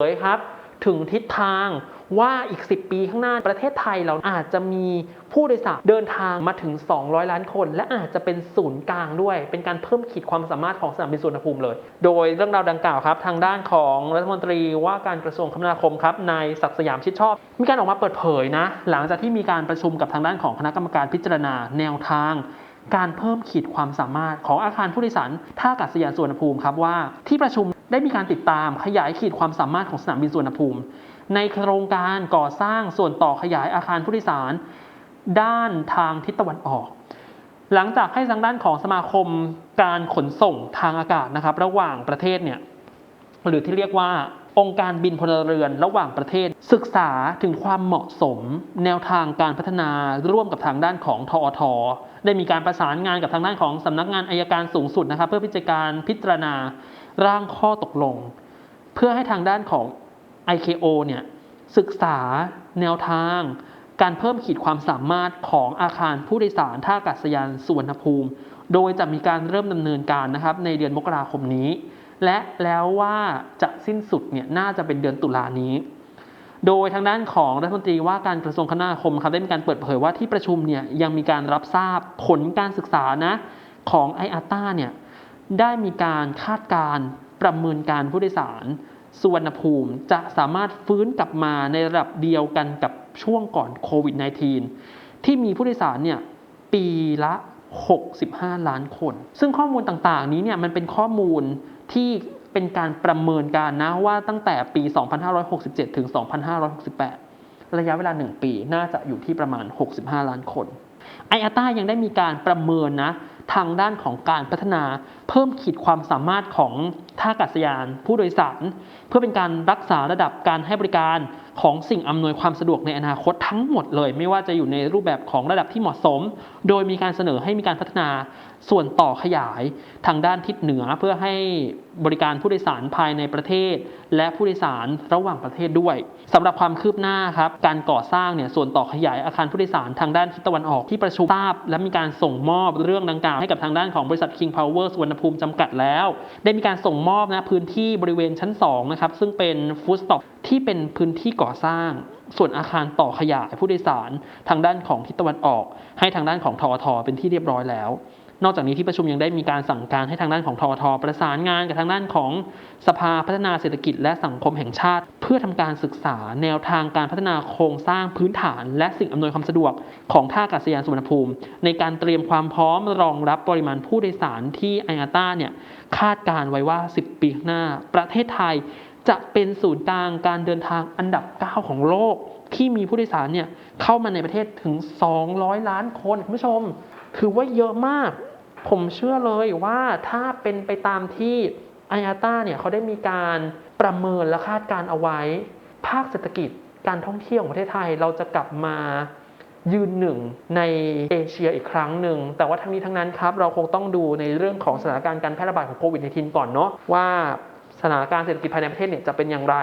เผยครับถึงทิศทางว่าอีก 10 ปีข้างหน้าประเทศไทยเราอาจจะมีผู้โดยสารเดินทางมาถึง 200 ล้านคน และอาจจะเป็นศูนย์กลางด้วย เป็นการเพิ่มขีดความสามารถของสนามบินสุวรรณภูมิเลย โดยเรื่องราวดังกล่าวครับ ทางด้านของรัฐมนตรีว่าการกระทรวงคมนาคมครับนายศักดิ์สยามชิดชอบ มีการออกมาเปิดเผยนะ หลังจากที่มีการประชุมกับทางด้านของคณะกรรมการพิจารณาแนวทางการเพิ่มขีดความสามารถของอาคารผู้โดยสารท่าอากาศยานสุวรรณภูมิครับว่าที่ประชุม ได้มีการติดตามขยายขีดความสามารถของสนามบินสุวรรณภูมิ ในโครงการก่อสร้างส่วนต่อขยายอาคารผู้โดยสาร ด้านทางทิศตะวันออก หลังจากให้ทางด้านของสมาคมการขนส่งทางอากาศนะครับ ระหว่างประเทศเนี่ยหรือที่เรียกว่า องค์การบินพลเรือนระหว่างประเทศ ศึกษาถึงความเหมาะสม แนวทางการพัฒนาร่วมกับทางด้านของทอทได้มีการประสานงานกับทางด้านของสำนักงานอายการสูงสุดนะครับ เพื่อพิจารณาพิจารณาร่างข้อตกลง เพื่อให้ทางด้านของ IKO เนี่ยศึกษาแนวทาง การเพิ่มขีดความสามารถของอาคารผู้โดยสารท่าอากาศยานสุวรรณภูมิ โดยจะมีการเริ่มดำเนินการนะครับในเดือนมกราคมนี้ และแล้วว่าจะสิ้นสุดเนี่ยน่าจะเป็นเดือนตุลานี้ โดยทางด้านของรัฐมนตรีว่าการกระทรวงคมนาคมครับได้มีการเปิดเผยว่าที่ประชุมเนี่ยยังมีการรับทราบผลการศึกษานะของ i a t a เนี่ยได้มีการคาดการณ์ประเมินการผู้โดยสารสุวรรณภูมิจะสามารถฟื้นกลับมาในระดับเดียวกันกับช่วงก่อนโควิด -19 ที่มีผู้โดยสารเนี่ยปีละ 65 ล้านคน ซึ่งข้อมูลต่างๆ นี้เนี่ยมันเป็นข้อมูล ที่เป็นการประเมินการนะว่าตั้งแต่ปี 2567 ถึง 2568 ระยะเวลา 1 ปีน่าจะอยู่ที่ประมาณ 65 ล้านคนไออาต้ายังได้มีการประเมินนะทางด้านของการพัฒนาเพิ่มขีดความสามารถของท่าอากาศยานผู้โดยสาร เพื่อเป็นการรักษาระดับการให้บริการ ของสิ่งอำนวยความสะดวกในอนาคตทั้งหมดเลย ไม่ว่าจะอยู่ในรูปแบบของระดับที่เหมาะสม โดยมีการเสนอให้มีการพัฒนาส่วนต่อขยายทางด้านทิศเหนือเพื่อให้บริการผู้โดยสารภายในประเทศ และผู้โดยสารระหว่างประเทศด้วยสำหรับความคืบหน้าครับการก่อสร้างเนี่ยส่วนต่อขยายอาคารผู้โดยสารทางด้านทิศตะวันออกที่ประชุมทราบ และมีการส่งมอบเรื่องดังกล่าวให้กับทางด้านของบริษัท King Power สุวรรณภูมิจำกัดแล้ว ได้มีการส่งมอบนะพื้นที่บริเวณชั้น2นะครับซึ่งเป็นฟู้ดสต็อกที่เป็นพื้นที่ก่อสร้าง ส่วนอาคารต่อขยายผู้โดยสารทางด้านของทิศตะวันออก ให้ทางด้านของทอทเป็นที่เรียบร้อยแล้ว นอกจากนี้ที่ประชุมยังได้มีการสั่งการให้ทางด้านของทอทประสานงานกับทางด้านของสภาพัฒนาเศรษฐกิจและสังคมแห่งชาติ เพื่อทำการศึกษาแนวทางการพัฒนาโครงสร้างพื้นฐาน และสิ่งอำนวยความสะดวกของท่าอากาศยานสุวรรณภูมิ ในการเตรียมความพร้อมรองรับปริมาณผู้โดยสารที่ไออาต้าเนี่ยคาดการไว้ว่า 10 ปีข้างหน้า ประเทศไทย จะเป็นศูนย์กลางการเดินทางอันดับ 9 ของโลก ที่มีผู้โดยสารเนี่ยเข้ามาในประเทศถึง 200 ล้านคนคุณผู้ชม ถือว่าเยอะมาก ผมเชื่อเลยว่าถ้าเป็นไปตามที่ไออาต้าเนี่ยเขาได้มีการประเมินและคาดการเอาไว้ ภาคเศรษฐกิจการท่องเที่ยวของประเทศไทยเราจะกลับมายืนหนึ่งในเอเชียอีกครั้งหนึ่ง แต่ว่าทั้งนี้ทั้งนั้นครับ เราคงต้องดูในเรื่องของสถานการณ์การแพร่ระบาดของโควิด -19 ก่อนเนาะว่า สถานการณ์เศรษฐกิจภายในประเทศเนี่ยจะเป็นอย่างไร